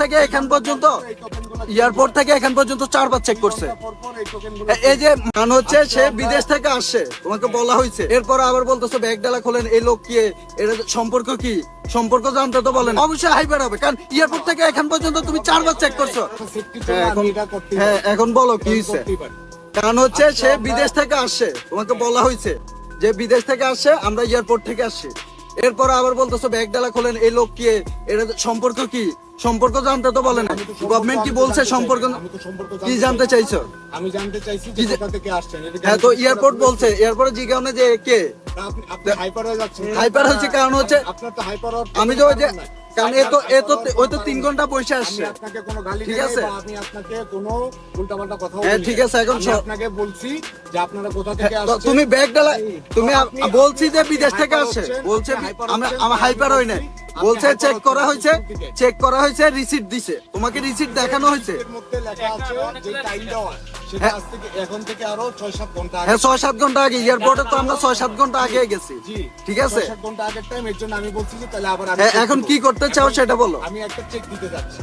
থেকে এখান পর্যন্ত এয়ারপোর্ট থেকে এখান পর্যন্ত চারবার চেক করছে। এই যে মান হচ্ছে সে বিদেশ থেকে আসছে তোমাকে বলা হয়েছে। এরপর আবার বলতেছে ব্যাগ ডালা খোলেন এই লোক কি এর সম্পর্ক কি? সম্পর্ক জানতে তো বলেন। অবশ্যই হাইবার হবে কারণ এয়ারপোর্ট থেকে এখান পর্যন্ত তুমি চারবার চেক করছ। হ্যাঁ, এখন হ্যাঁ এখন বলো কি হয়েছে? কারণ হচ্ছে সে বিদেশ থেকে আসছে তোমাকে বলা হয়েছে যে বিদেশ থেকে আসছে আমরা এয়ারপোর্ট থেকে আসছি। এরপর আবার বলতেছো ব্যাগ ডালা খোলেন এই লোক কি এর সম্পর্ক কি? সম্পর্ক জানতে তো বলে না গভর্নমেন্ট কি বলছে সম্পর্ক কি জানতে চাইছো? আমি জানতে চাইছি যে কোথা থেকে আসছেন। হ্যাঁ তো এয়ারপোর্ট বলছে। এয়ারপোর্টে জিজ্ঞাসা যে কে? আপনি হাইপার হয়ে যাচ্ছেন। হাইপার হচ্ছে কারণ হচ্ছে আপনার তো হাইপার আমি তো যে কারণ এ তো এ তো ওই তো তিন ঘণ্টা বসে আসছে। আপনাকে কোনো গালি ঠিক আছে। আছে আমি আপনাকে কোনো উল্টাপাল্টা কথা হ্যাঁ, ঠিক আছে, এখন আপনাকে বলছি যে আপনারা কোথা থেকে হ্যাঁ, আসছেন। তুমি ব্যাগ ডালা তুমি বলছি যে বিদেশ থেকে আসছে। বলছে আমি হাইপার হই নাই। বলছে চেক করা হয়েছে চেক করা হয়েছে রিসিট দিছে। তোমাকে রিসিট দেখানো হয়েছে। এর মধ্যে লেখা আছে যে টাইম দেওয়া। সেটা হ্যাঁ। এখন ছয় সাত ঘণ্টা আগে। হ্যাঁ ছয় সাত ঘণ্টা আগে। এয়ারপোর্টে তো আমরা ছয় সাত ঘণ্টা আগে গেছি। ঠিক আছে? ছয় ঘণ্টা আগের টাইম এর জন্য আমি বলছি তাহলে আবার আমি হ্যাঁ, এখন কি করতে চাও সেটা বলো। আমি একটা চেক দিতে যাচ্ছি।